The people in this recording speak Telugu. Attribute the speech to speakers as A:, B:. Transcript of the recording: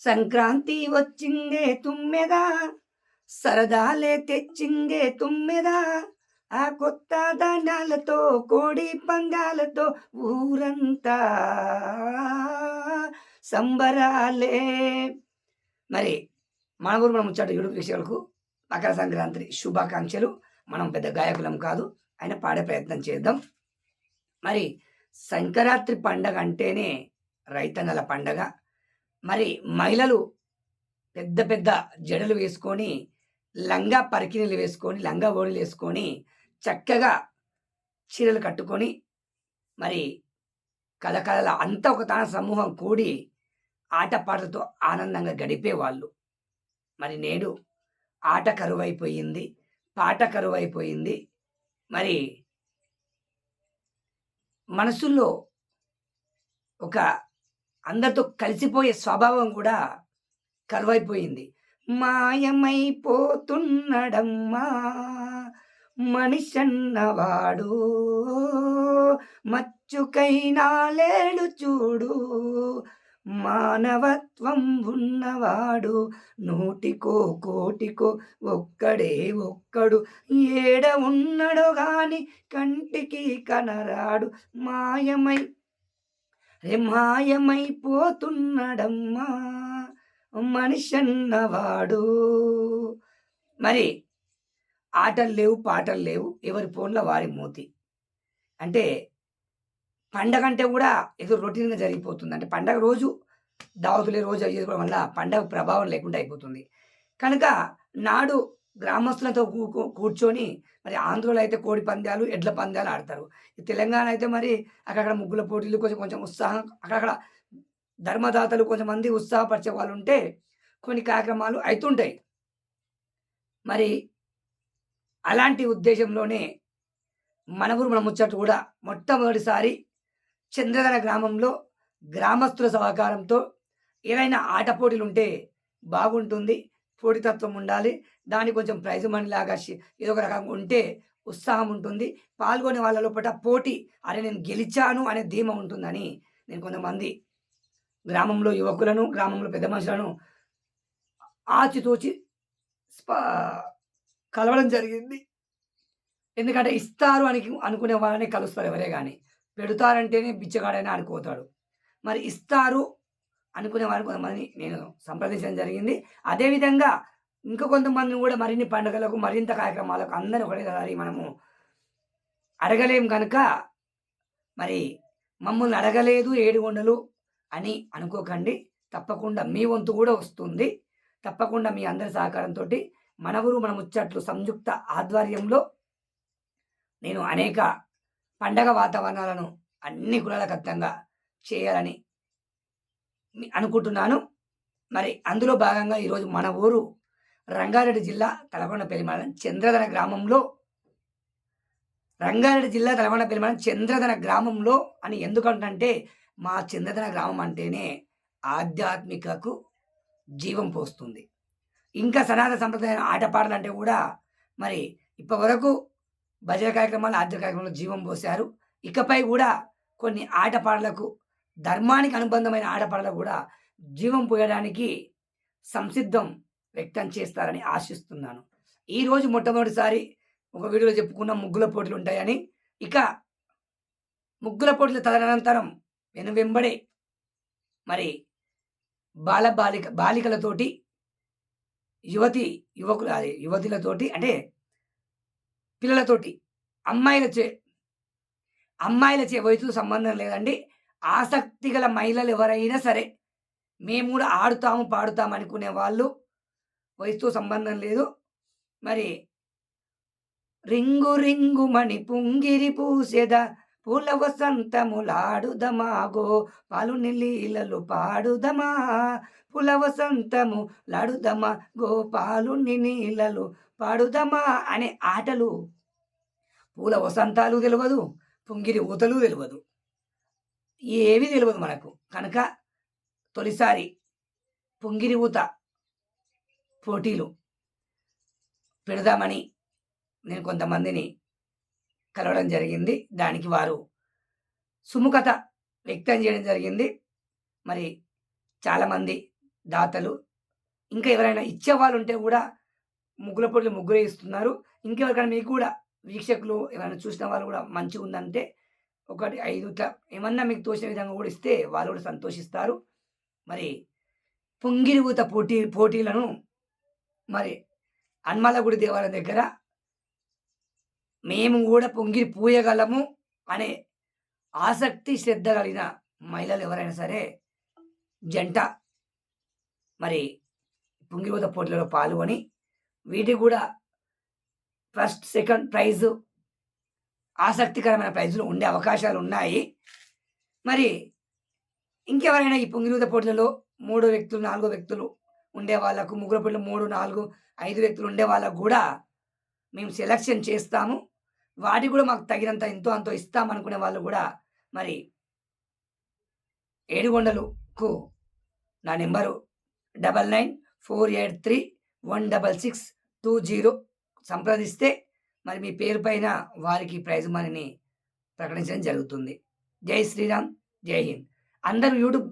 A: సంక్రాంతి వచ్చిందే తుమ్మెదా సరదాలే తెచ్చిందే తుమ్మెదా ఆ కొత్త దానాలతో కోడి పందాలతో ఊరంతా సంబరాలే. మరి మన ఊరు మనం ముచ్చట యూట్యూబ్ విషయాలకు మకర సంక్రాంతి శుభాకాంక్షలు. మనం పెద్ద గాయకులం కాదు ఆయన పాడే ప్రయత్నం చేద్దాం. మరి సంక్రాంతి పండగ అంటేనే రైతన్నల పండగ. మరి మహిళలు పెద్ద పెద్ద జడలు వేసుకొని లంగా పరికిణీలు వేసుకొని లంగా ఓడిలు వేసుకొని చక్కగా చీరలు కట్టుకొని మరి కలకలల అంతా ఒక తన సమూహం కూడి ఆటపాటలతో ఆనందంగా గడిపేవాళ్ళు. మరి నేడు ఆట కరువైపోయింది పాట కరువైపోయింది. మరి మనసుల్లో ఒక అందరితో కలిసిపోయే స్వభావం కూడా కరువైపోయింది. మాయమైపోతున్నడమ్మా మనిషన్నవాడు మచ్చుకైనా లేడు చూడు మానవత్వం ఉన్నవాడు నూటికో కోటికో ఒక్కడే ఒక్కడు ఏడ ఉన్నడో గాని కంటికి కనరాడు మాయమై మాయమైపోతున్నాడమ్మా మనిషన్నవాడు. మరి ఆటలు లేవు పాటలు లేవు ఎవరి ఫోన్లో వారి మూతి. అంటే పండగ అంటే కూడా ఏదో రొటీన్గా జరిగిపోతుంది. అంటే పండగ రోజు దావతులే రోజు అవి చేసుకోవడం వల్ల పండగ ప్రభావం లేకుండా అయిపోతుంది. కనుక నాడు గ్రామస్తులతో కూ- కూర్చొని మరి ఆంధ్రలో అయితే కోడి పందాలు ఎడ్ల పందాలు ఆడతారు. ఈ తెలంగాణ అయితే మరి అక్కడక్కడ ముగ్గుల పోటీలు కొంచెం కొంచెం ఉత్సాహం అక్కడక్కడ ధర్మదాతలు కొంతమంది ఉత్సాహపరిచే వాళ్ళు ఉంటే కొన్ని కార్యక్రమాలు అవుతుంటాయి మరి అలాంటి ఉద్దేశంలోనే మన ఊరు మన ముచ్చట కూడా మొట్టమొదటిసారి చంద్రధన గ్రామంలో గ్రామస్తుల సహకారంతో ఏదైనా ఆట పోటీలు ఉంటే బాగుంటుంది. పోటీతత్వం ఉండాలి. దానికి కొంచెం ప్రైజ్ మనీ లాగా ఏదో ఒక రకంగా ఉంటే ఉత్సాహం ఉంటుంది. పాల్గొనే వాళ్ళ లోపల పోటీ అరే నేను గెలిచాను అనే ధీమ ఉంటుందని నేను కొంతమంది గ్రామంలో యువకులను గ్రామంలో పెద్ద మనుషులను ఆచితూచి కలవడం జరిగింది. ఎందుకంటే ఇస్తారు అని అనుకునే వాళ్ళని కలుస్తారు ఎవరే కానీ. పెడతారంటేనే బిచ్చగాడైనా అనుకోతాడు మరి ఇస్తారు అనుకునే వారు కొంతమందిని నేను సంప్రదించడం జరిగింది. అదేవిధంగా ఇంకా కొంతమందిని కూడా మరిన్ని పండుగలకు మరింత కార్యక్రమాలకు అందరూ ఒకటేసారి మనము అడగలేం కనుక మరి మమ్మల్ని అడగలేదు ఏడుగొండలు అని అనుకోకండి. తప్పకుండా మీ వంతు కూడా వస్తుంది. తప్పకుండా మీ అందరి సహకారంతో మన ఊరు మన ముచ్చట్లు సంయుక్త ఆధ్వర్యంలో నేను అనేక పండగ వాతావరణాలను అన్ని కులాలకత్తంగా చేయాలని అనుకుంటున్నాను. మరి అందులో భాగంగా ఈరోజు మన ఊరు రంగారెడ్డి జిల్లా తలకొండపల్లి మండలం చంద్రధన గ్రామంలో రంగారెడ్డి జిల్లా తలకొండపల్లి మండలం చంద్రధన గ్రామంలో అని ఎందుకంటే మా చంద్రధన గ్రామం అంటేనే ఆధ్యాత్మికకు జీవం పోస్తుంది. ఇంకా సనాతన సంప్రదాయ ఆటపాటలు అంటే కూడా మరి ఇప్పటివరకు భజన కార్యక్రమాలు ఆధ్య కార్యక్రమాలు జీవం పోశారు. ఇకపై కూడా కొన్ని ఆటపాటలకు ధర్మానికి అనుబంధమైన ఆడపడలు కూడా జీవం పోయడానికి సంసిద్ధం వ్యక్తం చేస్తారని ఆశిస్తున్నాను. ఈరోజు మొట్టమొదటిసారి ఒక వీడియోలో చెప్పుకున్న ముగ్గుల పోటీలు ఉంటాయని ఇక ముగ్గుల పోటీల తదనంతరం వెను వెంబడే మరి బాల బాలిక బాలికలతోటి యువతి యువకులు అదే యువతులతోటి అంటే పిల్లలతోటి అమ్మాయిలచే అమ్మాయిలచే వయసుతో సంబంధం లేదండి. ఆసక్తి గల మహిళలు ఎవరైనా సరే మేము కూడా ఆడుతాము పాడుతాము అనుకునే వాళ్ళు వయసుతో సంబంధం లేదు. మరి రింగు రింగు మణి పుంగిరి పూసేద పూల వసంతములాడుదమాగో పాలు నీళ్ళలు పాడుదమా పూల వసంతము లాడుదమా గోపాలు నీళ్ళలు పాడుదమా అనే ఆటలు. పూల వసంతాలు తెలియదు పుంగిరి ఊతలు తెలియదు ఏవి తెలియదు మనకు. కనుక తొలిసారి పుంగిరి ఊత పోటీలు పెడదామని నేను కొంతమందిని కలవడం జరిగింది. దానికి వారు సుముఖత వ్యక్తం చేయడం జరిగింది. మరి చాలామంది దాతలు ఇంకా ఎవరైనా ఇచ్చేవాళ్ళు ఉంటే కూడా ముగ్గుల పోటీలు ముగ్గురే ఇస్తున్నారు. ఇంకెవరికైనా మీకు కూడా వీక్షకులు ఎవరైనా చూసిన వాళ్ళు కూడా మంచిగా ఉందంటే ఒకటి ఐదు ఇట్లా ఏమన్నా మీకు తోచిన విధంగా కూడా ఇస్తే వాళ్ళు కూడా సంతోషిస్తారు. మరి పొంగిరిగూత ఊత పోటీ పోటీలను మరి హనుమాల గుడి దేవాలయం దగ్గర మేము కూడా పొంగిరి పూయగలము అనే ఆసక్తి, శ్రద్ధ కలిగిన మహిళలు ఎవరైనా సరే జంట మరి పొంగిరిగూత ఊత పోటీలలో పాల్గొని వీటికి కూడా ఫస్ట్, సెకండ్ ప్రైజు ఆసక్తికరమైన ప్రైజులు ఉండే అవకాశాలు ఉన్నాయి. మరి ఇంకెవరైనా ఈ పొంగిరి పోటీలలో మూడో వ్యక్తులు, నాలుగో వ్యక్తులు ఉండే వాళ్ళకు ముగ్గురు పోటీలు మూడు నాలుగు ఐదు వ్యక్తులు ఉండే వాళ్ళకు కూడా మేము సెలక్షన్ చేస్తాము. వాటికి కూడా మాకు తగినంత ఎంతో అంతో ఇస్తామనుకునే వాళ్ళు కూడా మరి ఏడుగొండలుకు నా నెంబరు 9948316620 సంప్రదిస్తే మరి మీ పేరు పైన వారికి ప్రైజ్ మనీని ప్రకటించడం జరుగుతుంది. జై శ్రీరామ్! జై హింద్! అందరూ యూట్యూబ్